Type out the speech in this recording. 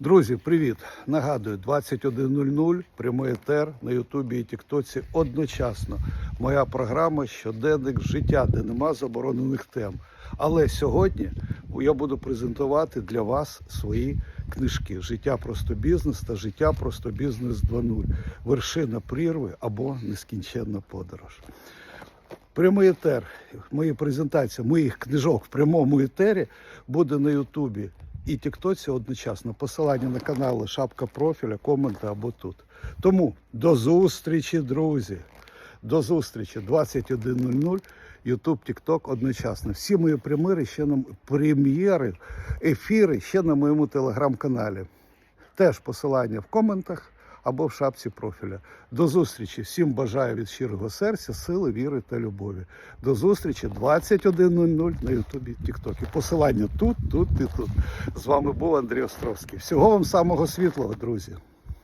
Друзі, привіт! Нагадую, 21.00, прямий етер на Ютубі і Тіктоці одночасно. Моя програма Щоденник життя, де нема заборонених тем. Але сьогодні я буду презентувати для вас свої книжки Життя просто бізнес та життя просто бізнес 2.0. Вершина прірви або нескінченна подорож. Прямий етер, мої презентації моїх книжок в прямому етері буде на Ютубі і Тіктоці одночасно. Посилання на канали, шапка профіля, коменти або тут. Тому до зустрічі, друзі. До зустрічі 21.00, Ютуб, Тікток одночасно. Всі мої прем'єри ще на прем'єри, ефіри ще на моєму телеграм-каналі. Теж посилання в коментах або в шапці профіля. До зустрічі. Всім бажаю від щирого серця, сили, віри та любові. До зустрічі 21.00 на Ютубі Тіктокі. Посилання тут, тут і тут. З вами був Андрій Островський. Всього вам самого світлого, друзі.